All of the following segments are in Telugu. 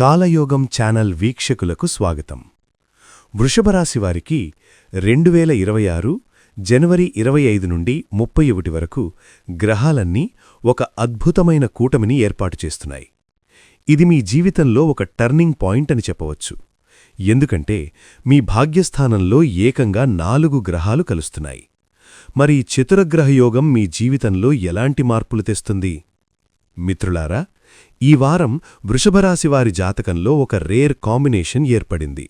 కాలయోగం ఛానల్ వీక్షకులకు స్వాగతం. వృషభరాశి వారికి రెండు వేల ఇరవై ఆరు జనవరి ఇరవై ఐదు నుండి ముప్పై ఒకటి వరకు గ్రహాలన్నీ ఒక అద్భుతమైన కూటమిని ఏర్పాటు చేస్తున్నాయి. ఇది మీ జీవితంలో ఒక టర్నింగ్ పాయింట్ అని చెప్పవచ్చు. ఎందుకంటే మీ భాగ్యస్థానంలో ఏకంగా నాలుగు గ్రహాలు కలుస్తున్నాయి. మరి చతురగ్రహయోగం మీ జీవితంలో ఎలాంటి మార్పులు తెస్తుంది? మిత్రులారా ఈ వారం వృషభరాశివారి జాతకంలో ఒక రేర్ కాంబినేషన్ ఏర్పడింది.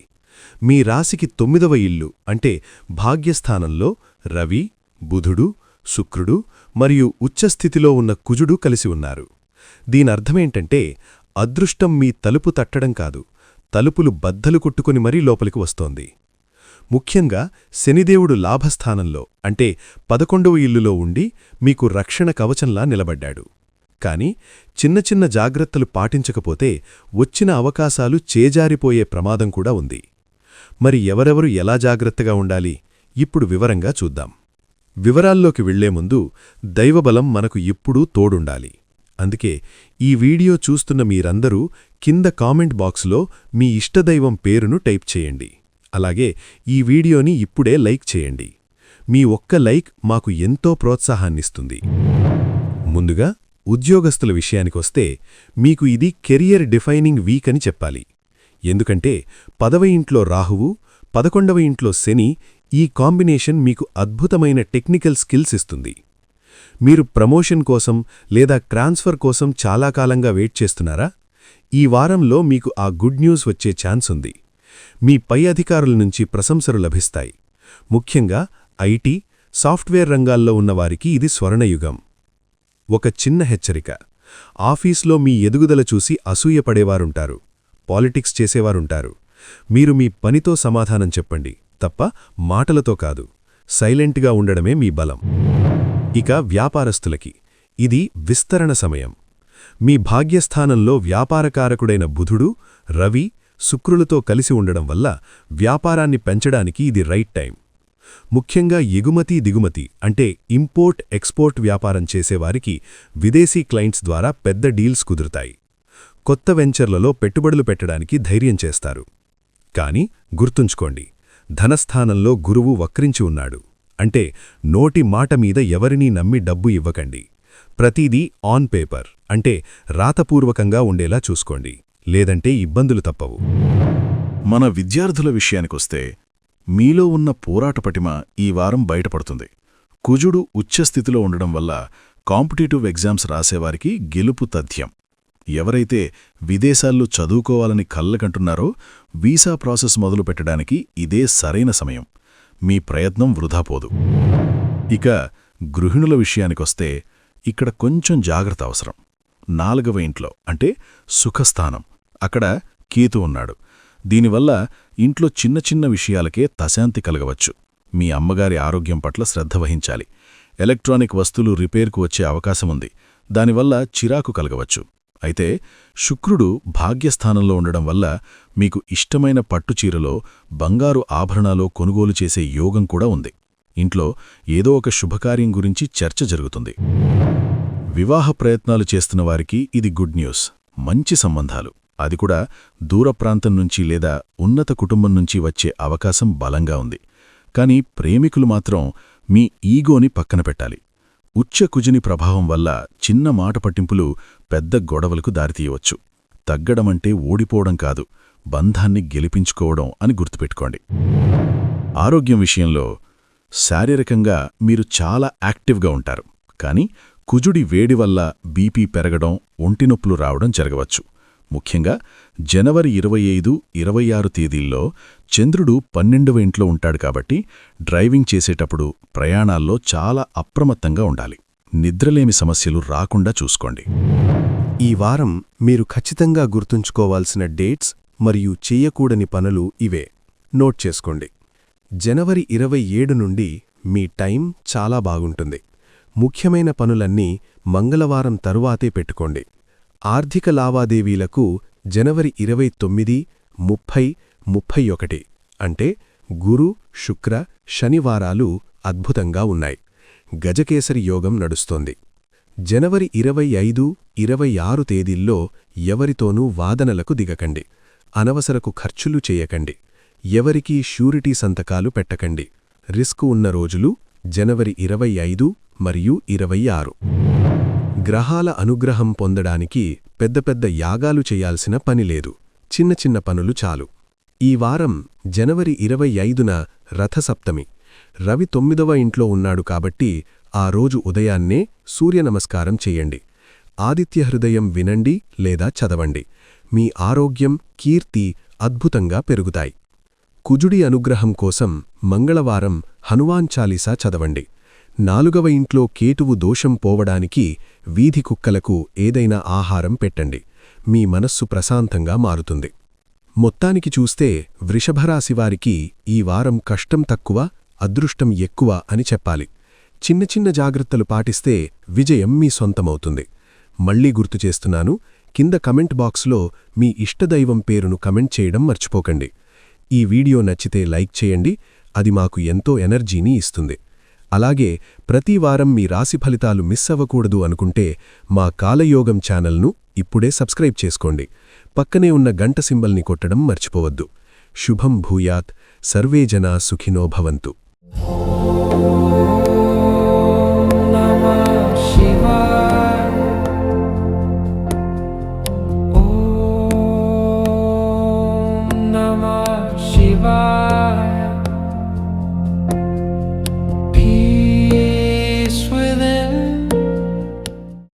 మీ రాశికి తొమ్మిదవ ఇల్లు అంటే భాగ్యస్థానంలో రవి బుధుడు శుక్రుడు మరియు ఉచ్చస్థితిలో ఉన్న కుజుడు కలిసి ఉన్నారు. దీనర్థమేంటంటే అదృష్టం మీ తలుపు తట్టడం కాదు తలుపులు బద్దలు కొట్టుకుని మరీ లోపలికి వస్తోంది. ముఖ్యంగా శనిదేవుడు లాభస్థానంలో అంటే పదకొండవ ఇల్లులో ఉండి మీకు రక్షణ కవచంలా నిలబడ్డాడు. కాని చిన్న చిన్న జాగ్రత్తలు పాటించకపోతే వచ్చిన అవకాశాలు చేజారిపోయే ప్రమాదం కూడా ఉంది. మరి ఎవరెవరు ఎలా జాగ్రత్తగా ఉండాలి? ఇప్పుడు వివరంగా చూద్దాం. వివరాల్లోకి వెళ్ళే ముందు దైవబలం మనకు ఎప్పుడూ తోడుండాలి. అందుకే ఈ వీడియో చూస్తున్న మీరందరూ కింద కామెంట్ బాక్స్లో మీ ఇష్టదైవం పేరును టైప్ చేయండి. అలాగే ఈ వీడియోని ఇప్పుడే లైక్ చేయండి. మీ ఒక్క లైక్ మాకు ఎంతో ప్రోత్సాహాన్నిస్తుంది. ముందుగా ఉద్యోగస్తుల విషయానికొస్తే మీకు ఇది కెరియర్ డిఫైనింగ్ వీక్ అని చెప్పాలి. ఎందుకంటే పదవ ఇంట్లో రాహువు పదకొండవ ఇంట్లో శని ఈ కాంబినేషన్ మీకు అద్భుతమైన టెక్నికల్ స్కిల్స్ ఇస్తుంది. మీరు ప్రమోషన్ కోసం లేదా ట్రాన్స్ఫర్ కోసం చాలా కాలంగా వెయిట్ చేస్తున్నారా? ఈ వారంలో మీకు ఆ గుడ్ న్యూస్ వచ్చే ఛాన్స్ ఉంది. మీ పై అధికారుల నుంచి ప్రశంసలు లభిస్తాయి. ముఖ్యంగా ఐటీ సాఫ్ట్వేర్ రంగాల్లో ఉన్నవారికి ఇది స్వర్ణయుగం. ఒక చిన్న హెచ్చరిక. ఆఫీస్లో మీ ఎదుగుదల చూసి అసూయపడేవారుంటారు పాలిటిక్స్ చేసేవారుంటారు. మీరు మీ పనితో సమాధానం చెప్పండి. తప్ప మాటలతో కాదు. సైలెంట్గా ఉండడమే మీ బలం. ఇక వ్యాపారస్తులకి. ఇది విస్తరణ సమయం. మీ భాగ్యస్థానంలో వ్యాపారకారకుడైన బుధుడు రవి శుక్రులతో కలిసి ఉండడం వల్ల వ్యాపారాన్ని పెంచడానికి ఇది రైట్ టైం. ముఖ్యంగా ఎగుమతి దిగుమతి అంటే ఇంపోర్ట్ ఎక్స్పోర్ట్ వ్యాపారం చేసేవారికి విదేశీ క్లయింట్స్ ద్వారా పెద్ద డీల్స్ కుదురుతాయి. కొత్త వెంచర్లలో పెట్టుబడులు పెట్టడానికి ధైర్యం చేస్తారు. కాని గుర్తుంచుకోండి ధనస్థానంలో గురువు వక్రించి ఉన్నాడు. అంటే నోటి మాట మీద ఎవరినీ నమ్మి డబ్బు ఇవ్వకండి. ప్రతీదీ ఆన్ పేపర్ అంటే రాతపూర్వకంగా ఉండేలా చూసుకోండి. లేదంటే ఇబ్బందులు తప్పవు. మన విద్యార్థుల విషయానికొస్తే మీలో ఉన్న పోరాట పటిమ ఈ వారం బయటపడుతుంది. కుజుడు ఉచ్చస్థితిలో ఉండడం వల్ల కాంపిటేటివ్ ఎగ్జామ్స్ రాసేవారికి గెలుపు తథ్యం. ఎవరైతే విదేశాల్లో చదువుకోవాలని కళ్ళకంటున్నారో వీసా ప్రాసెస్ మొదలుపెట్టడానికి ఇదే సరైన సమయం. మీ ప్రయత్నం వృధాపోదు ఇక గృహిణుల విషయానికొస్తే ఇక్కడ కొంచెం జాగ్రత్త అవసరం. నాలుగవ ఇంట్లో అంటే సుఖస్థానం. అక్కడ కేతు ఉన్నాడు. దీనివల్ల ఇంట్లో చిన్న చిన్న విషయాలకే తశాంతి కలగవచ్చు. మీ అమ్మగారి ఆరోగ్యం పట్ల శ్రద్ధ వహించాలి. ఎలక్ట్రానిక్ వస్తువులు రిపేర్కు వచ్చే అవకాశముంది దానివల్ల చిరాకు కలగవచ్చు. అయితే శుక్రుడు భాగ్యస్థానంలో ఉండడం వల్ల మీకు ఇష్టమైన పట్టుచీరలో బంగారు ఆభరణాలో కొనుగోలు చేసే యోగం కూడా ఉంది. ఇంట్లో ఏదో ఒక శుభకార్యం గురించి చర్చ జరుగుతుంది. వివాహ ప్రయత్నాలు చేస్తున్న వారికి ఇది గుడ్ న్యూస్. మంచి సంబంధాలు. అది కూడా దూర ప్రాంతం నుంచి లేదా ఉన్నత కుటుంబం నుంచి వచ్చే అవకాశం బలంగా ఉంది. కాని ప్రేమికులు మాత్రం మీ ఈగోని పక్కన పెట్టాలి. ఉచ్చ కుజుని ప్రభావం వల్ల చిన్న మాట పట్టింపులు పెద్ద గొడవలకు దారితీయవచ్చు తగ్గడమంటే ఓడిపోవడం కాదు బంధాన్ని గెలిపించుకోవడం అని గుర్తుపెట్టుకోండి. ఆరోగ్యం విషయంలో శారీరకంగా మీరు చాలా యాక్టివ్గా ఉంటారు. కాని కుజుడి వేడి వల్ల బీపీ పెరగడం ఒంటినొప్పులు రావడం జరగవచ్చు. ముఖ్యంగా జనవరి ఇరవై ఐదు ఇరవై ఆరు తేదీల్లో చంద్రుడు పన్నెండవ ఇంట్లో ఉంటాడు కాబట్టి డ్రైవింగ్ చేసేటప్పుడు ప్రయాణాల్లో చాలా అప్రమత్తంగా ఉండాలి. నిద్రలేమి సమస్యలు రాకుండా చూసుకోండి. ఈ వారం మీరు ఖచ్చితంగా గుర్తుంచుకోవాల్సిన డేట్స్ మరియు చేయకూడని పనులు ఇవే. నోట్ చేసుకోండి. జనవరి ఇరవై ఏడు నుండి మీ టైం చాలా బాగుంటుంది. ముఖ్యమైన పనులన్నీ మంగళవారం తరువాతే పెట్టుకోండి. ఆర్థిక లావాదేవీలకు జనవరి ఇరవై తొమ్మిది ముప్పై ముప్పై ఒకటి అంటే గురు శుక్ర శనివారాలు అద్భుతంగా ఉన్నాయి. గజకేసరి యోగం నడుస్తోంది. జనవరి ఇరవై ఐదు ఇరవై ఆరు తేదీల్లో ఎవరితోనూ వాదనలకు దిగకండి. అనవసరకు ఖర్చులు చేయకండి. ఎవరికీ షూరిటీ సంతకాలు పెట్టకండి. రిస్క్ ఉన్న రోజులు జనవరి ఇరవై ఐదు మరియు ఇరవై ఆరు. గ్రహాల అనుగ్రహం పొందడానికి పెద్ద పెద్ద యాగాలు చేయాల్సిన పని లేదు. చిన్న చిన్న పనులు చాలు. ఈ వారం జనవరి ఇరవై ఐదున రథసప్తమి. రవి తొమ్మిదవ ఇంట్లో ఉన్నాడు కాబట్టి ఆ రోజు ఉదయాన్నే సూర్యనమస్కారం చెయ్యండి ఆదిత్య హృదయం వినండి లేదా చదవండి. మీ ఆరోగ్యం కీర్తి అద్భుతంగా పెరుగుతాయి. కుజుడి అనుగ్రహం కోసం మంగళవారం హనుమాన్ చాలీసా చదవండి. నాలుగవ ఇంట్లో కేతువు దోషం పోవడానికి వీధి కుక్కలకు ఏదైనా ఆహారం పెట్టండి. మీ మనస్సు ప్రశాంతంగా మారుతుంది. మొత్తానికి చూస్తే వృషభరాశివారికి ఈ వారం కష్టం తక్కువ అదృష్టం ఎక్కువ అని చెప్పాలి. చిన్న చిన్న జాగ్రత్తలు పాటిస్తే విజయం మీ సొంతమవుతుంది. మళ్ళీ గుర్తు చేస్తున్నాను కింద కమెంట్ బాక్స్లో మీ ఇష్టదైవం పేరును కమెంట్ చేయడం మర్చిపోకండి. ఈ వీడియో నచ్చితే లైక్ చేయండి అది మాకు ఎంతో ఎనర్జీని ఇస్తుంది. అలాగే ప్రతివారం మీ రాశి ఫలితాలు మిస్ అవ్వకూడదు అనుకుంటే మా కాలయోగం ఛానల్ను ఇప్పుడే సబ్స్క్రైబ్ చేసుకోండి. పక్కనే ఉన్న గంట సింబల్ని కొట్టడం మర్చిపోవద్దు. శుభం భూయాత్. సర్వే జనా సుఖినో భవంతు.